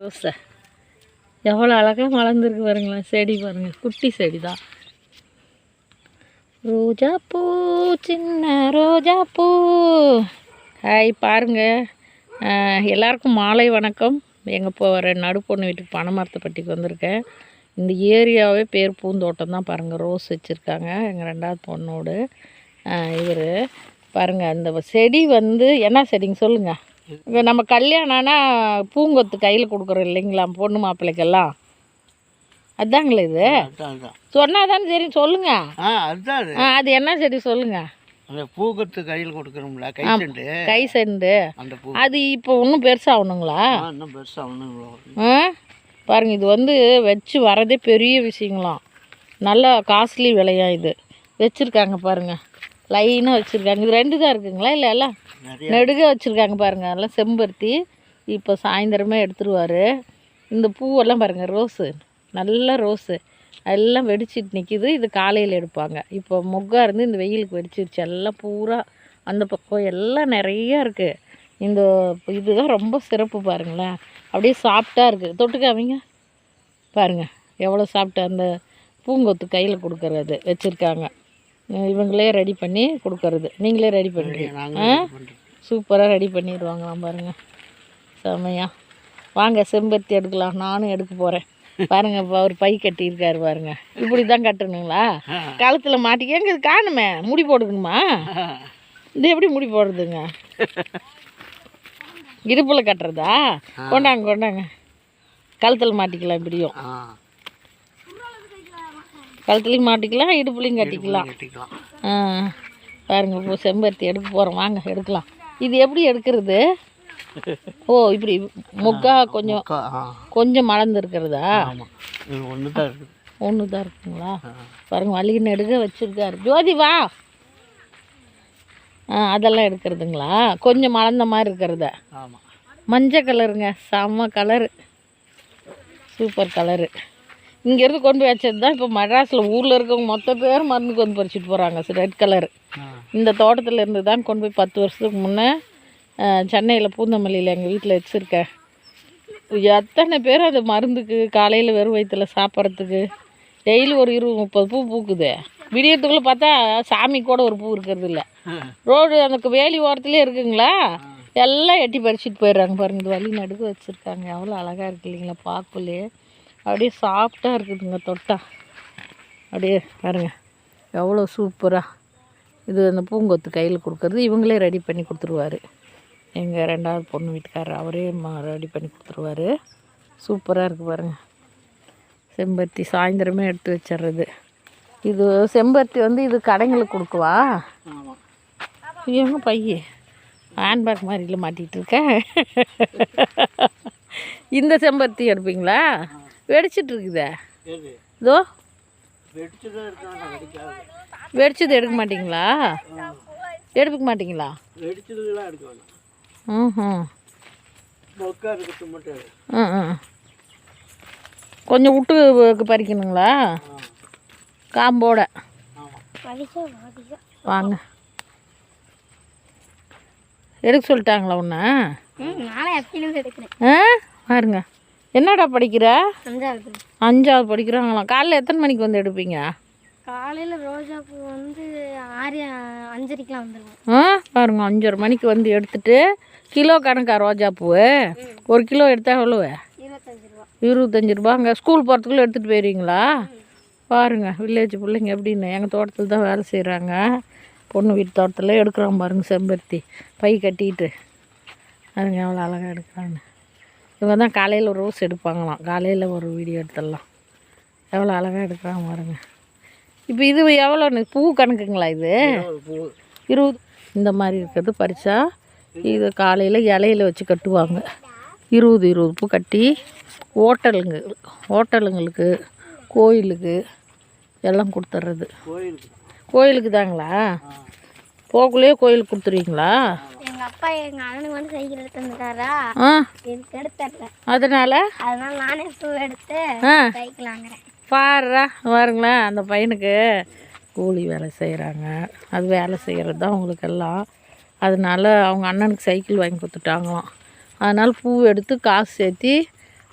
ரோஸை எவ்வளோ அழகாக வளர்ந்துருக்கு பாருங்களேன் செடி பாருங்கள் குட்டி செடி தான் ரோஜா பூ சின்ன ரோஜா பூ. ஹாய் பாருங்கள் எல்லாருக்கும் மாலை வணக்கம். எங்கள் போகிற பொண்ணு வீட்டுக்கு பனைமரத்தைப்பட்டிக்கு வந்திருக்கேன். இந்த ஏரியாவே பேர் பூந்தோட்டம் தான் பாருங்கள் ரோஸ் வச்சுருக்காங்க எங்கள் ரெண்டாவது பொண்ணோடு. இவர். பாருங்கள் அந்த செடி வந்து என்ன செடிங்க சொல்லுங்கள் இப்போ நம்ம கல்யாணம்னா பூங்கொத்து கையில் கொடுக்குறோம் இல்லைங்களா பொண்ணு மாப்பிள்ளைக்கெல்லாம்? அதாங்களே இது? சொன்னால் தானே தெரியும் சொல்லுங்கள் ஆ அதுதான் அது ஆ அது என்ன செடி சொல்லுங்கள் அந்த பூக்கத்து கையில் கொடுக்குறோம்ல கை செண்டு. கை செண்டு. அந்த பூ. அது இப்போ இன்னும் பெருசாகணுங்களா ஆ, இன்னும் பெருசாக ஆ பாருங்க இது வந்து வச்சு வரதே பெரிய விஷயங்களாம். நல்லா காஸ்ட்லி விலையா இது. வச்சுருக்காங்க பாருங்க. லைனாக வச்சுருக்காங்க. இது ரெண்டு தான் இருக்குங்களா? இல்லை எல்லாம் நெடுக வச்சுருக்காங்க பாருங்க. அதெல்லாம் செம்பருத்தி இப்போ சாயந்தரமே எடுத்துருவார். இந்த பூவெல்லாம் பாருங்க ரோஸு. நல்ல ரோஸு. எல்லாம் வெடிச்சிட்டு நிற்கிது இது காலையில் எடுப்பாங்க. இப்போ மொக்கா இருந்து இந்த வெயிலுக்கு வெடிச்சிருச்சு. எல்லாம் பூரா அந்த பக்கம் எல்லாம் நிறையா இருக்குது இந்த இதுதான் ரொம்ப சிறப்பு பாருங்களேன். அப்படியே சாஃப்டாக இருக்குது தொட்டுக்காமிங்க பாருங்க எவ்வளோ சாப்பிட்டு அந்த பூங்கொத்து கையில் கொடுக்கறது வச்சுருக்காங்க. இவங்களே ரெடி பண்ணி கொடுக்கறது. நீங்களே ரெடி பண்ணுறீங்க சூப்பராக ரெடி பண்ணிடுவாங்களாம் பாருங்கள் செம்மையா வாங்க செம்பருத்தி எடுக்கலாம். நானும் எடுக்க போகிறேன் பாருங்க அவர் பை கட்டியிருக்காரு பாருங்க. இப்படி தான் கட்டணுங்களா கழுத்தில் மாட்டிக்க எங்க இது காணுமே? முடி போட்டுக்கணுமா இது எப்படி முடி போடுறதுங்க இடுப்பில் கட்டுறதா? கொண்டாங்க கொண்டாங்க. கழுத்தில் மாட்டிக்கலாம் இப்படியும். கழுத்துலையும் மாட்டிக்கலாம் இடுப்புலையும் கட்டிக்கலாம். ஆ பாருங்க இப்போ செம்பருத்தி எடுக்க போகிறோம் வாங்க எடுக்கலாம். இது எப்படி எடுக்கிறது? ஓ இப்படி முக்கா கொஞ்சம் கொஞ்சம் மலர்ந்து இருக்கிறதா ஆமாம் இது ஒன்று தான் இருக்குது ஒன்று தான் இருக்குங்களா? ஆ. பாருங்க வலிக்கு நெடுக வச்சுருக்காரு. ஜோதி வா. ஆ அதெல்லாம் எடுக்கிறதுங்களா? கொஞ்சம் மலர்ந்த மாதிரி இருக்கிறத. மஞ்சள் கலருங்க. செம்ம கலரு. Super colour. இங்கேருந்து கொண்டு போய் வச்சது தான். இப்போ மெட்ராஸில் ஊரில் இருக்கவங்க மொத்த பேர் மருந்து கொண்டு பறிச்சுட்டு போகிறாங்க ரெட் கலரு இந்த தோட்டத்தில் இருந்து தான் கொண்டு போய் பத்து வருஷத்துக்கு முன்னே சென்னையில் பூந்தமல்லியில் எங்கள் வீட்டில் வச்சுருக்கேன் எத்தனை பேர் அது மருந்துக்கு காலையில் வெறும் வயிற்றுல சாப்பிட்றதுக்கு? டெய்லி ஒரு இருபது முப்பது பூ பூக்குது. விடியறதுக்குள்ளே பார்த்தா சாமி கூட ஒரு பூ இருக்கிறது இல்லை. ரோடு அந்த வேலி ஓரத்துலேயே இருக்குங்களா? எல்லாம் எட்டி பறிச்சுட்டு போயிடுறாங்க பாருங்க. வழி நடுக்க வச்சுருக்காங்க. எவ்வளோ அழகாக இருக்கு இல்லைங்களா? பார்க்கலே அப்படியே சாஃப்டாக இருக்குதுங்க தொட்டா. அப்படியே பாருங்க. எவ்வளோ சூப்பராக இது அந்த பூங்கொத்து கையில் கொடுக்கறது இவங்களே ரெடி பண்ணி கொடுத்துருவாரு. எங்கள் ரெண்டாவது பொண்ணு வீட்டுக்காரர் அவரே ரெடி பண்ணி கொடுத்துருவாரு. சூப்பராக இருக்குது பாருங்க. செம்பருத்தி சாயந்தரமே எடுத்து வச்சிடுறது. இது செம்பருத்தி வந்து இது கடைங்களுக்கு கொடுக்குவா? ஆமாம் எங்க பைய? ஹேண்ட்பேக் மாதிரில மாட்டிகிட்டு இருக்க. இந்த செம்பருத்தி எடுப்பீங்களா? வெடிச்சிட்டு இருக்குதே இதோ. வெடிச்சது எடுக்க மாட்டீங்களா? எடுக்க மாட்டீங்களா ம். ம் கொஞ்சம் விட்டு பறிக்கணுங்களா? காம்போட. வாங்க. எடுக்க சொல்லிட்டாங்களா எடுக்கிறேன். ஆ? பாருங்க. என்னடா படிக்கிற? அஞ்சாவது அஞ்சாவது படிக்கிறாங்களாம். காலைல எத்தனை மணிக்கு வந்து எடுப்பீங்க? காலையில் ரோஜா பூ வந்து ஆறு அஞ்சரைக்கெலாம் வந்துடுவோம் ஆ பாருங்க அஞ்சரை மணிக்கு வந்து எடுத்துட்டு கிலோ கணக்கா ரோஜாப்பூ ஒரு கிலோ எடுத்தா எவ்வளோ இருபத்தஞ்சு ரூபா. அங்கே ஸ்கூல் போகிறதுக்குள்ளே எடுத்துகிட்டு போயிடுவீங்களா பாருங்க வில்லேஜ் பிள்ளைங்க எப்படின்னு எங்கள் தோட்டத்தில் தான் வேலை செய்கிறாங்க பொண்ணு வீட்டு தோட்டத்தில் எடுக்கிறோம் பாருங்க செம்பருத்தி. பை கட்டிட்டு. அதுங்க எவ்வளோ அழகாக எடுக்கிறாங்க இவங்க தான் காலையில் ஒரு ரோஸ் எடுப்பாங்களாம். காலையில் ஒரு வீடியோ எடுத்துடலாம். எவ்வளோ அழகாக எடுக்கிறாங்க பாருங்க. இப்போ இது எவ்வளோ பூ கணக்குங்களா இது? இருபது. இந்த மாதிரி இருக்கிறது பறிச்சா இது காலையில் இலையில வச்சு கட்டுவாங்க. இருபது இருபது பூ கட்டி ஹோட்டலுங்க ஹோட்டலுங்களுக்கு கோயிலுக்கு எல்லாம் கொடுத்துட்றது கோயிலுக்கு. தாங்களா? போக்குள்ளேயே கோயிலுக்கு கொடுத்துருவீங்களா? எங்கள் அப்பா எங்கள் அண்ணனுக்கு வந்து சைக்கிள் எடுத்து வந்துட்டாரா ஆ. எனக்கு எடுத்துடல. அதனால்? அதனால நானே பூ எடுத்து ஆ. சைக்கிள் வாங்குறேன். பாருடா பாருங்களேன் அந்த பையனுக்கு கூலி வேலை செய்கிறாங்க அது வேலை செய்கிறது தான் அவங்களுக்கு எல்லாம் அதனால அவங்க அண்ணனுக்கு சைக்கிள் வாங்கி கொடுத்துட்டாங்களாம். அதனால் பூ எடுத்து காசு சேர்த்தி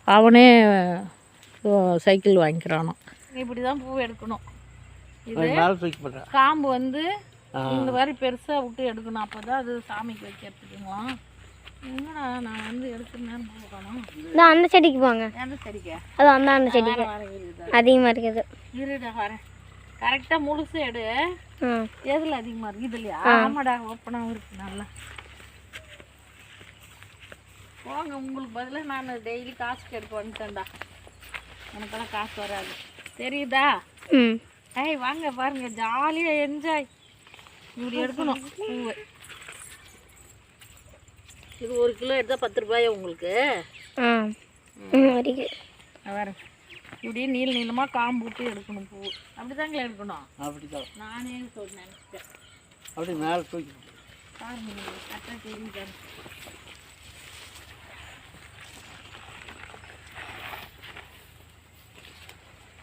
அவனே சைக்கிள் வாங்கிக்கிறானோ இப்படி தான் பூ எடுக்கணும். இது காம்பு வந்து. இந்த மாதிரி பெருசாக விட்டு எடுக்கணும். அப்போ தான் அது சாமிக்கு வைக்கிறதுக்குங்களாம் என்னடா நான் வந்து எடுக்கிறேன்னு பூ காணும் இந்த அந்த செடிக்கு போங்க. எந்த செடிக்க? அது அந்த அந்த செடிக்கு. அதிகமாக இருக்குது. இருடா வரேன் கரெக்டாக முழுசு எடு. எதில் அதிகமாக இருக்கு? இதுலையா? ஆமாடா ஓப்பனாகவும் இருக்கு நல்லா. போங்க உங்களுக்கு பதிலாக நான் டெய்லி காசு எடுக்க வந்துட்டேன்டா. எனக்கெல்லாம் காசு வராது. தெரியுதா? ம். ஏய் வாங்க பாருங்க. ஜாலியாக என்ஜாய் இப்படி எடுக்கணும். பூவு. இது ஒரு கிலோ எடுத்தால் பத்து ரூபாயா உங்களுக்கு? வேறு. இப்படியே நீள நீளமாக காம்பு விட்டு எடுக்கணும் பூ. அப்படிதாங்களே எடுக்கணும்? அப்படி தான் நானே நினச்சிட்டேன் அப்படி மேலே தூக்கி பாருங்க கரெக்டாக தெரியுங்க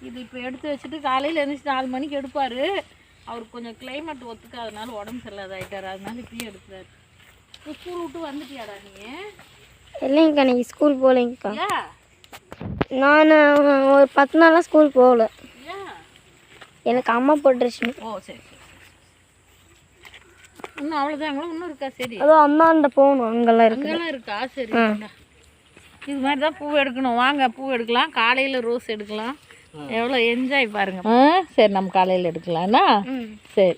இது இப்போ எடுத்து வச்சுட்டு காலையில் எழுந்திரிச்சு நாலு மணிக்கு எடுப்பார். அவருக்கு கொஞ்சம் கிளைமேட் ஒத்துக்காதனால உடம்பு சரியில்லாத ஆயிட்டாரு அதனால இப்படியே எடுக்கிறாரு. ஸ்கூல் விட்டு வந்துட்டியாடா நீ? இல்லைங்கக்கா இன்னைக்கு ஸ்கூல் போகலைங்கக்கா. நான் ஒரு பத்து நாளாக ஸ்கூல் போகல. எனக்கு அம்மா போட்டுருச்சு ஓ சரி இன்னும் அவ்வளோதாங்களா இன்னும் இருக்கா? சரி. அதுவும் அம்மாண்ட போகணும். அங்கெல்லாம் இருக்குது. அங்கெல்லாம் இருக்கா? சரி. இது மாதிரி தான் பூ எடுக்கணும். வாங்க பூ எடுக்கலாம். காலையில் ரோஸ் எடுக்கலாம். எவ்வளோ என்ஜாய் பாருங்க. சரி நம்ம காலையில் எடுக்கலாம்னா? சரி.